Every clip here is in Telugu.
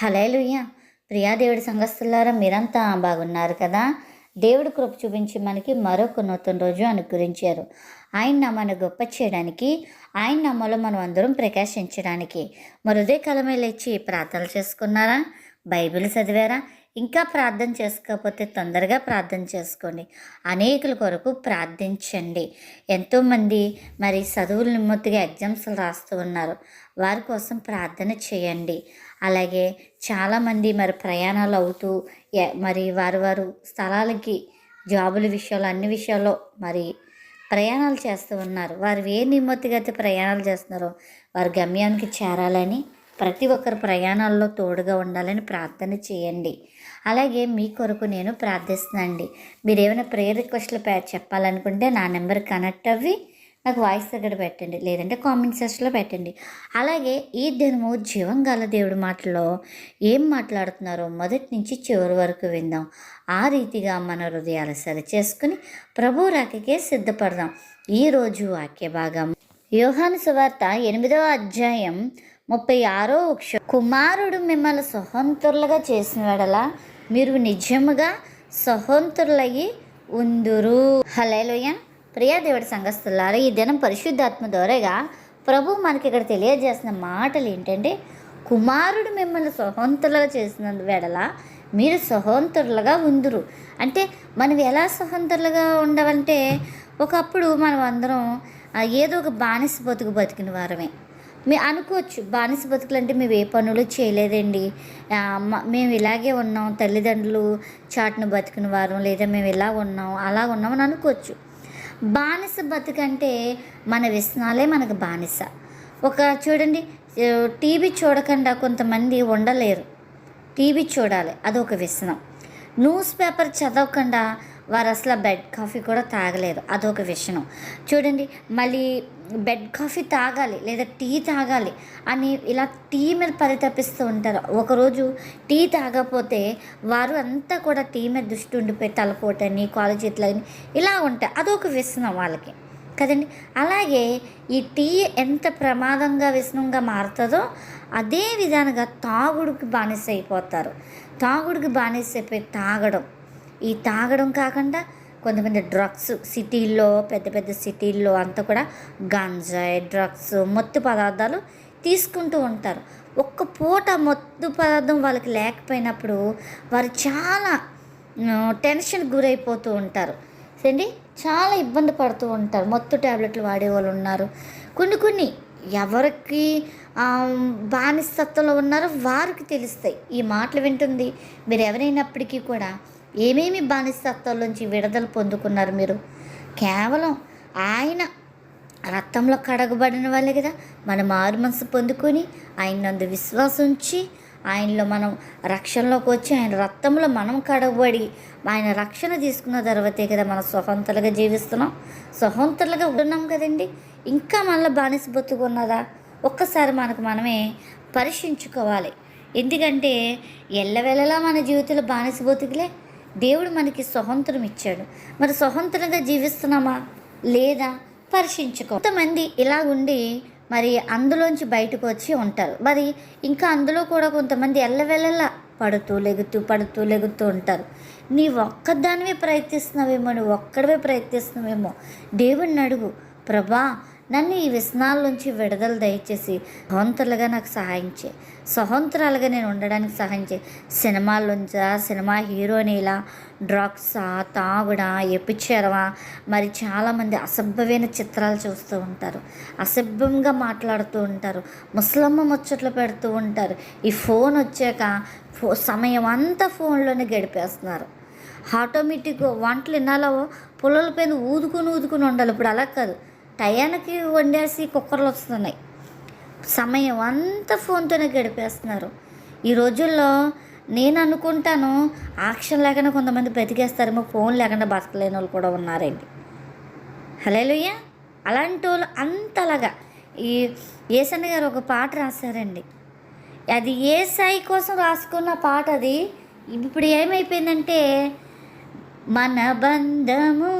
హలేలుయ్య ప్రియా దేవుడి సంఘస్థులారా మీరంతా బాగున్నారు కదా? దేవుడు కృప చూపించి మనకి మరొక నూతన రోజు అనుగ్రహించారు. ఆయన నామాన్ని గొప్ప చేయడానికి ఆయన నామాలో మనం అందరం ప్రకాశించడానికి. మరుదే కలమే లేచి ప్రార్థనలు చేసుకున్నారా? బైబిల్ చదివారా? ఇంకా ప్రార్థన చేసుకోకపోతే తొందరగా ప్రార్థన చేసుకోండి. అనేకుల కొరకు ప్రార్థించండి. ఎంతోమంది మరి చదువులు నిమ్మతిగా ఎగ్జామ్స్లు రాస్తూ ఉన్నారు. వారి కోసం ప్రార్థన చేయండి. అలాగే చాలామంది మరి ప్రయాణాలు అవుతూ మరి వారు వారు స్థలాలకి జాబుల విషయాలు అన్ని విషయాల్లో మరి ప్రయాణాలు చేస్తూ ఉన్నారు. వారు ఏ నిమ్మతిగా అయితే ప్రయాణాలు చేస్తున్నారో వారి గమ్యానికి చేరాలని ప్రతి ఒక్కరు ప్రయాణాల్లో తోడుగా ఉండాలని ప్రార్థన చేయండి. అలాగే మీ కొరకు నేను ప్రార్థిస్తున్నానండి. మీరు ఏమైనా ప్రేయర్ రిక్వెస్ట్లు చెప్పాలనుకుంటే నా నెంబర్ కనెక్ట్ అవ్వి నాకు వాయిస్ దగ్గర పెట్టండి లేదంటే కామెంట్ సెక్షన్లో పెట్టండి. అలాగే ఈ దినము జీవం గల దేవుడి మాటలో ఏం మాట్లాడుతున్నారో మొదటి నుంచి చివరి వరకు విందాం. ఆ రీతిగా మన హృదయాలు సరి చేసుకుని ప్రభు రాకకే సిద్ధపడదాం. ఈరోజు వాక్య భాగం. యోహాను సువార్త ఎనిమిదవ అధ్యాయం ముప్పై ఆరో వృక్ష కుమారుడు మిమ్మల్ని సహోంతులుగా చేసిన వెడల మీరు నిజముగా సహోంతులయ్యి ఉందురు. హలేలోయ ప్రియాదేవుడి సంఘస్థులారా ఈ దినం పరిశుద్ధాత్మ ద్వారాగా ప్రభు మనకి ఇక్కడ తెలియజేసిన మాటలు ఏంటంటే కుమారుడు మిమ్మల్ని సహోంతులుగా చేసిన వెడల మీరు సహోంతరులుగా ఉందురు. అంటే మనం ఎలా సహోంతరులుగా ఉండవంటే ఒకప్పుడు మనం అందరం ఏదో ఒక బానిస బతుకు బతికిన వారమే. మీ అనుకోవచ్చు బానిస బతుకులు అంటే మేము ఏ పనులు చేయలేదండి. మేము ఇలాగే ఉన్నాం తల్లిదండ్రులు చాటును బతికిన వారం లేదా మేము ఇలా ఉన్నాం అలా ఉన్నాం అని అనుకోవచ్చు. బానిస బతుకంటే మన వ్యసనాలే మనకు బానిస. ఒక చూడండి టీవీ చూడకుండా కొంతమంది ఉండలేరు. టీవీ చూడాలి అదొక వ్యసనం. న్యూస్ పేపర్ చదవకుండా వారు అసలు బెడ్ కాఫీ కూడా తాగలేదు. అదొక విషయం. చూడండి మళ్ళీ బెడ్ కాఫీ తాగాలి లేదా టీ తాగాలి అని ఇలా టీ మీద పరితపిస్తూ ఉంటారు. ఒకరోజు టీ తాగకపోతే వారు అంతా కూడా టీ మీద దృష్టి ఉండిపోయి తలపోటని కాలు చేతులని ఇలా ఉంటాయి. అదొక వ్యసనం వాళ్ళకి. కదండి? అలాగే ఈ టీ ఎంత ప్రమాదంగా వ్యసనంగా మారుతుందో అదే విధానంగా తాగుడుకి బానిస అయిపోతారు. తాగుడికి బానిస అయిపోయి తాగడం ఈ తాగడం కాకుండా కొంతమంది డ్రగ్స్ సిటీల్లో పెద్ద పెద్ద సిటీల్లో అంతా కూడా గంజాయి డ్రగ్స్ మత్తు పదార్థాలు తీసుకుంటూ ఉంటారు. ఒక్క పూట మత్తు పదార్థం వాళ్ళకి లేకపోయినప్పుడు వారు చాలా టెన్షన్ గురైపోతూ ఉంటారు. అండి చాలా ఇబ్బంది పడుతూ ఉంటారు. మత్తు ట్యాబ్లెట్లు వాడే వాళ్ళు ఉన్నారు. కొన్ని కొన్ని ఎవరికి బానిసత్వంలో ఉన్నారో వారికి తెలుస్తాయి. ఈ మాటలు వింటుంది. మీరు ఎవరైనప్పటికీ కూడా ఏమేమి బానిసత్వంలోంచి విడుదల పొందుకున్నారు మీరు? కేవలం ఆయన రక్తంలో కడగబడిన వాళ్ళే కదా. మన మారు మనసు పొందుకొని ఆయన నందు విశ్వాసం ఉంచి ఆయనలో మనం రక్షణలోకి వచ్చి ఆయన రక్తంలో మనం కడగబడి ఆయన రక్షణ తీసుకున్న తర్వాతే కదా మనం స్వతంత్రలుగా జీవిస్తున్నాం. స్వతంత్రలుగా ఉన్నాం కదండి. ఇంకా మనలో బానిస బతుకున్నదా ఒక్కసారి మనకు మనమే పరీక్షించుకోవాలి. ఎందుకంటే ఎల్లవెల్లలా మన జీవితంలో బానిస బతుకులే దేవుడు మనకి స్వతంత్రం ఇచ్చాడు. మరి స్వతంత్రంగా జీవిస్తున్నామా? లేదా? పరీక్షించుకో. కొంతమంది ఇలా ఉండి మరి అందులోంచి బయటకు వచ్చి ఉంటారు. మరి ఇంకా అందులో కూడా కొంతమంది ఎల్లవెల్లలా పడుతూ లెగుతూ పడుతూ లెగుతూ ఉంటారు. నీ ఒక్కదానివే ప్రయత్నిస్తున్నావేమో నువ్వు ఒక్కడవే ప్రయత్నిస్తున్నావేమో దేవుణ్ణి అడుగు. ప్రభా నన్ను ఈ వ్యసనాల నుంచి విడుదల దయచేసి భవంతులుగా నాకు సహాయం చేయి. స్వతంత్రాలుగా నేను ఉండడానికి సహాయం చేయి సినిమాల్లోంచా సినిమా హీరోని డ్రగ్సా తాగుడా ఎపిచేరవా మరి చాలామంది అసభ్యమైన చిత్రాలు చూస్తూ ఉంటారు. అసభ్యంగా మాట్లాడుతూ ఉంటారు. ముసలమ్మ ముచ్చట్లు పెడుతూ ఉంటారు. ఈ ఫోన్ వచ్చాక ఫో సమయం అంతా ఫోన్లోనే గడిపేస్తున్నారు. ఆటోమేటిక్ వంటలు ఇన్నాలో పుల్లల పైన ఊదుకుని ఊదుకుని ఉండాలి. ఇప్పుడు అలా కాదు. టయానికి వండేసి కుక్కర్లు వస్తున్నాయి. సమయం అంతా ఫోన్తోనే గడిపేస్తున్నారు. ఈ రోజుల్లో నేను అనుకుంటాను ఆక్షన్ లేకుండా కొంతమంది బ్రతికేస్తారేమో ఫోన్ లేకుండా బతకలేని వాళ్ళు కూడా ఉన్నారండి హలేలుయ్య అలాంటి వాళ్ళు అంతలాగా. ఈ ఏసన్న గారు ఒక పాట రాశారండి. అది ఏ సాయి కోసం రాసుకున్న పాట అది. ఇప్పుడు ఏమైపోయిందంటే మన బంధము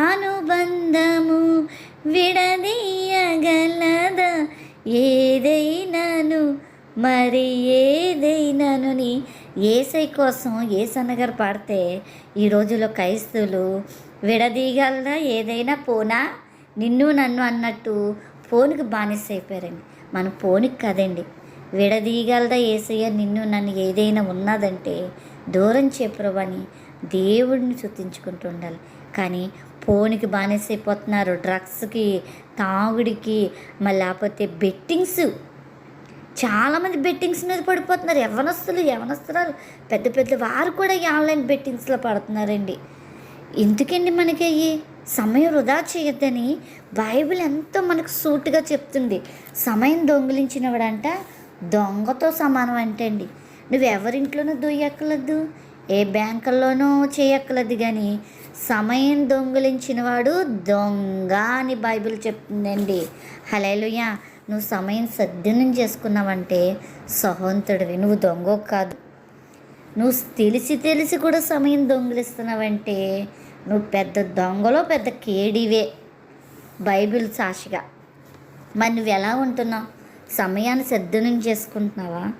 అనుబంధము విడదీయగలదా? ఏదైనాను మరి ఏదైనాను ఏసై కోసం ఏసన్నగారు పాడితే ఈ రోజుల్లో క్రైస్తవులు విడదీయగలదా ఏదైనా పోనా? నిన్ను నన్ను అన్నట్టు ఫోన్కి బానిస అయిపోయారండి. మన ఫోన్కి కదండి. విడదీయగలదా ఏసయ్య? నిన్ను నన్ను ఏదైనా ఉన్నదంటే దూరం చెప్పరవని దేవుడిని చుతించుకుంటూ ఉండాలి. కానీ ఫోన్కి బానిసైపోతున్నారు డ్రగ్స్కి తాగుడికి మళ్ళీ లేకపోతే బెట్టింగ్స్. చాలామంది బెట్టింగ్స్ మీద పడిపోతున్నారు. యవనస్తులు యవనస్తురాలు. పెద్ద పెద్ద వారు కూడా ఈ ఆన్లైన్ బెట్టింగ్స్లో పడుతున్నారండి. ఎందుకండి మనకి అయ్యి సమయం వృధా చేయొద్దని బైబిల్ ఎంతో మనకు సూటుగా చెప్తుంది. సమయం దొంగిలించినవాడంట దొంగతో సమానం అంటే అండి నువ్వు ఎవరింట్లోనూ దొయ్యక్కలద్దు ఏ బ్యాంకుల్లోనూ చేయక్కలదు కానీ సమయం దొంగిలించినవాడు దొంగ అని బైబిల్ చెప్తుందండి. హలేలుయ నువ్వు సమయం సద్వినం చేసుకున్నావంటే సహవంతుడివి నువ్వు దొంగ కాదు. నువ్వు తెలిసి తెలిసి కూడా సమయం దొంగిలిస్తున్నావంటే నువ్వు పెద్ద దొంగలో పెద్ద కేడివే. బైబిల్ సాక్షిగా. మరి నువ్వు ఎలా ఉంటున్నావు? సమయాన్ని సద్వినం చేసుకుంటున్నావా?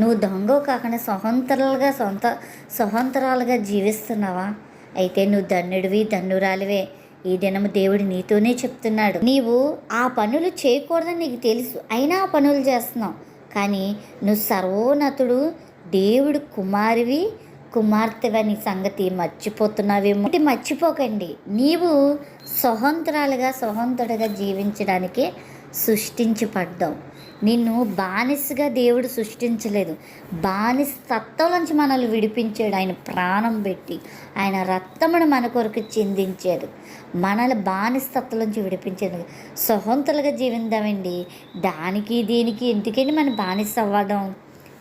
నువ్వు దొంగ కాకుండా స్వతంత్రాలుగా సొంత స్వతంత్రాలుగా జీవిస్తున్నావా? అయితే నువ్వు ధన్యుడివి ధన్యురాలివే. ఈ దినము దేవుడు నీతోనే చెప్తున్నాడు. నీవు ఆ పనులు చేయకూడదని నీకు తెలుసు. అయినా ఆ పనులు చేస్తున్నావు. కానీ నువ్వు సర్వోన్నతుడు దేవుడు కుమారివి కుమార్తెవని సంగతి మర్చిపోతున్నావేమో. అంటే మర్చిపోకండి. నీవు స్వతంత్రాలుగా స్వతంత్రుడిగా జీవించడానికే సృష్టించబడ్డావు. నిన్ను బానిసగా దేవుడు సృష్టించలేదు. బానిస తత్వంలోంచి మనల్ని విడిపించాడు. ఆయన ప్రాణం పెట్టి ఆయన రక్తమును మన కొరకు చిందించాడు. మనల్ని బానిసత్వంలోంచి విడిపించాడు. స్వతంత్రులుగా జీవిద్దామండి దానికి దీనికి ఎందుకండి మన బానిస అవ్వడం.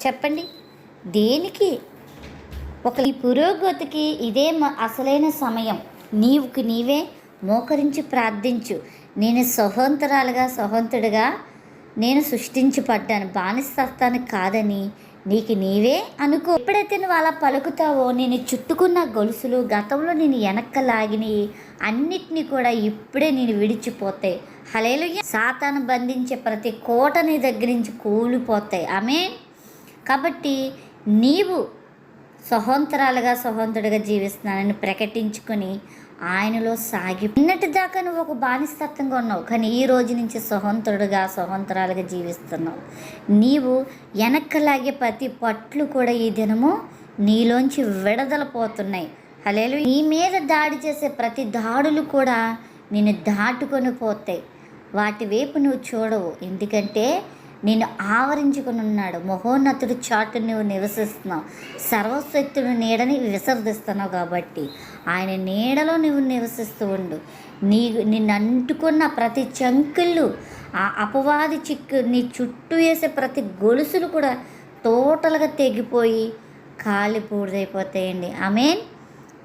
చెప్పండి. దేనికి? ఒక ఈ పురోగతికి ఇదే మ- అసలైన సమయం. నీవుకి నీవే మోకరించి ప్రార్థించు. నేను సహోంతరాలుగా స్వతంత్రుడిగా నేను సృష్టించి పడ్డాను. బానిసత్వానికి కాదని నీకు నీవే అనుకో. ఎప్పుడైతే నువ్వు అలా పలుకుతావో నేను చుట్టుకున్న గొలుసులు గతంలో నేను వెనక్క లాగిని అన్నిటినీ కూడా ఇప్పుడే నేను విడిచిపోతాయి. హలేలు సాతాను బంధించే ప్రతి కోట నీ దగ్గర నుంచి కూలిపోతాయి. ఆమె కాబట్టి నీవు స్వతంత్రాలుగా స్వతంత్రుడిగా జీవిస్తున్నానని ప్రకటించుకొని ఆయనలో సాగి నిన్నటి దాకా నువ్వు ఒక బానిసత్వంగా ఉన్నావు. కానీ ఈ రోజు నుంచి స్వతంత్రుడుగా స్వతంత్రాలుగా జీవిస్తున్నావు. నీవు వెనక్కలాగే ప్రతి పట్లు కూడా ఈ దినము నీలోంచి విడదలపోతున్నాయి హలేలు నీ మీద దాడి చేసే ప్రతి దాడులు కూడా నిన్ను దాటుకొని పోతాయి. వాటి వైపు నువ్వు చూడవు. ఎందుకంటే నేను ఆవరించుకుని ఉన్నాడు. మహోన్నతుడి చాటు నువ్వు నివసిస్తున్నావు. సర్వశక్తుడు నీడని విసర్దిస్తున్నావు కాబట్టి ఆయన నీడలో నువ్వు నివసిస్తూ ఉండు. నీ నిన్ను అంటుకున్న ప్రతి చంకుళ్ళు ఆ అపవాది చిక్కు నీ చుట్టూ వేసే ప్రతి గొలుసులు కూడా టోటల్గా తెగిపోయి కాలి పూర్తయిపోతాయండి ఆమెన్.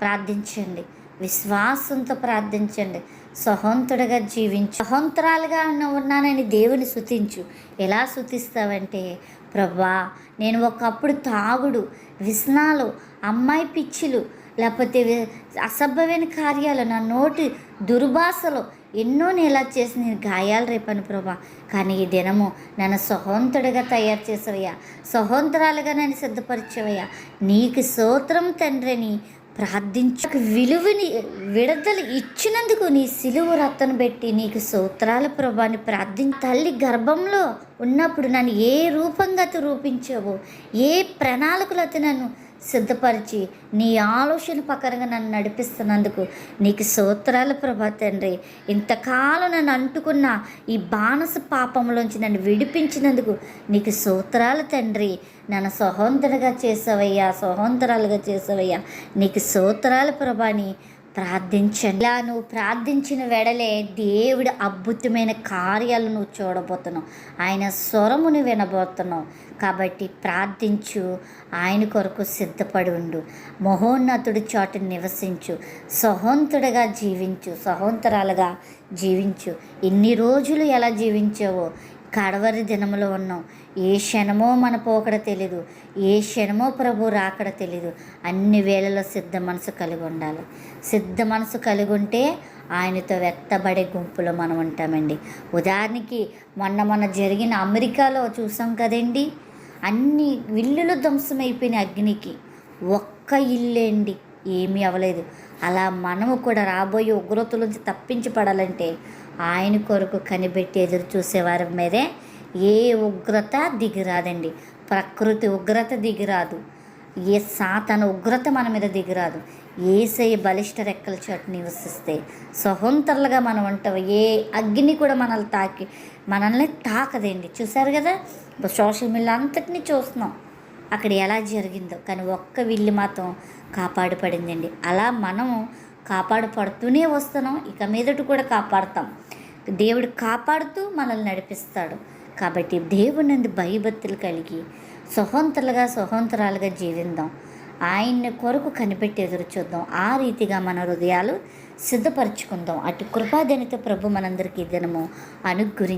ప్రార్థించండి. విశ్వాసంతో ప్రార్థించండి. సహంతుడిగా జీవించు. సహంతరాలుగా ఉన్నానని దేవుని శుతించు. ఎలా శుతిస్తావంటే ప్రభా నేను ఒకప్పుడు తాగుడు విస్నాలు అమ్మాయి పిచ్చిలు లేకపోతే అసభ్యమైన కార్యాలు నా నోటి దుర్భాషలు ఎన్నో నేను ఇలా చేసి నేను గాయాలు రేపను ప్రభా. కానీ ఈ దినము నన్ను సహోంతుడిగా తయారు చేసావయ్యా. సహోంతరాలుగా నన్ను సిద్ధపరిచేవయ్యా. నీకు సూత్రం తండ్రిని ప్రార్థించు. విలువని విడుదల ఇచ్చినందుకు నీ సిలువు రత్తను పెట్టి నీకు సూత్రాల ప్రభాని ప్రార్థించి. తల్లి గర్భంలో ఉన్నప్పుడు నన్ను ఏ రూపంగా రూపించావో ఏ ప్రణాళికలతో నన్ను సిద్ధపరిచి నీ ఆలోచన ప్రకారంగా నన్ను నడిపిస్తున్నందుకు నీకు సూత్రాల ప్రభా తండ్రి. ఇంతకాలం నన్ను అంటుకున్న ఈ బానస పాపంలోంచి నన్ను విడిపించినందుకు నీకు సూత్రాలు తండ్రి. నన్ను సహోదరుగా చేసావయ్యా సహోదరాలుగా చేసావయ్యా. నీకు సూత్రాల ప్రభాని ప్రార్థించండి. ఇలా నువ్వు ప్రార్థించిన వెడలే దేవుడి అద్భుతమైన కార్యాలు నువ్వు చూడబోతున్నావు. ఆయన స్వరమును వినబోతున్నావు. కాబట్టి ప్రార్థించు ఆయన కొరకు సిద్ధపడి ఉండు. మహోన్నతుడి చోట నివసించు. సహోంతుడిగా జీవించు సహోంతరాలుగా జీవించు. ఇన్ని రోజులు ఎలా జీవించావో కడవరి దినములో ఉన్నాం. ఏ క్షణమో మన పోకడ తెలీదు. ఏ క్షణమో ప్రభు రాకడ తెలీదు. అన్ని వేళలో సిద్ధ మనసు కలిగి ఉండాలి. సిద్ధ మనసు కలిగి ఉంటే ఆయనతో వెత్తబడే గుంపులో మనం ఉంటామండి. ఉదాహరణకి మొన్న మొన్న జరిగిన అమెరికాలో చూసాం కదండి. అన్ని విల్లులు ధ్వంసమైపోయిన అగ్నికి. ఒక్క ఇల్లే అండి. ఏమీ అవ్వలేదు. అలా మనము కూడా రాబోయే ఉగ్రతల నుంచి తప్పించి పడాలంటే ఆయన కొరకు కనిపెట్టి ఎదురు చూసేవారి మీదే ఏ ఉగ్రత దిగిరాదండి. ప్రకృతి ఉగ్రత దిగిరాదు. ఏ సాతన ఉగ్రత మన మీద దిగిరాదు. ఏసై బలిష్ట రెక్కల చోట నివసిస్తే సహోంతరులుగా మనం ఉంటాం. ఏ అగ్ని కూడా మనల్ని తాకి మనల్ని తాకదండి. చూసారు కదా? సోషల్ మీడియా అంతటినీ చూస్తున్నాం. అక్కడ ఎలా జరిగిందో. కానీ ఒక్క విల్లు మాత్రం కాపాడుపడిందండి. అలా మనం కాపాడుపడుతూనే వస్తున్నాం. ఇక మీదట కూడా కాపాడుతాం. దేవుడు కాపాడుతూ మనల్ని నడిపిస్తాడు. కాబట్టి దేవుని నుండి భయభక్తులు కలిగి సహోంతరులుగా సహోంతరాలుగా జీవిందాం. ఆయన్ని కొరకు కనిపెట్టి ఎదురు చూద్దాం. ఆ రీతిగా మన హృదయాలు సిద్ధపరచుకుందాం. అటు కృపాదనిత ప్రభు మనందరికీ దినము అనుగ్రహించి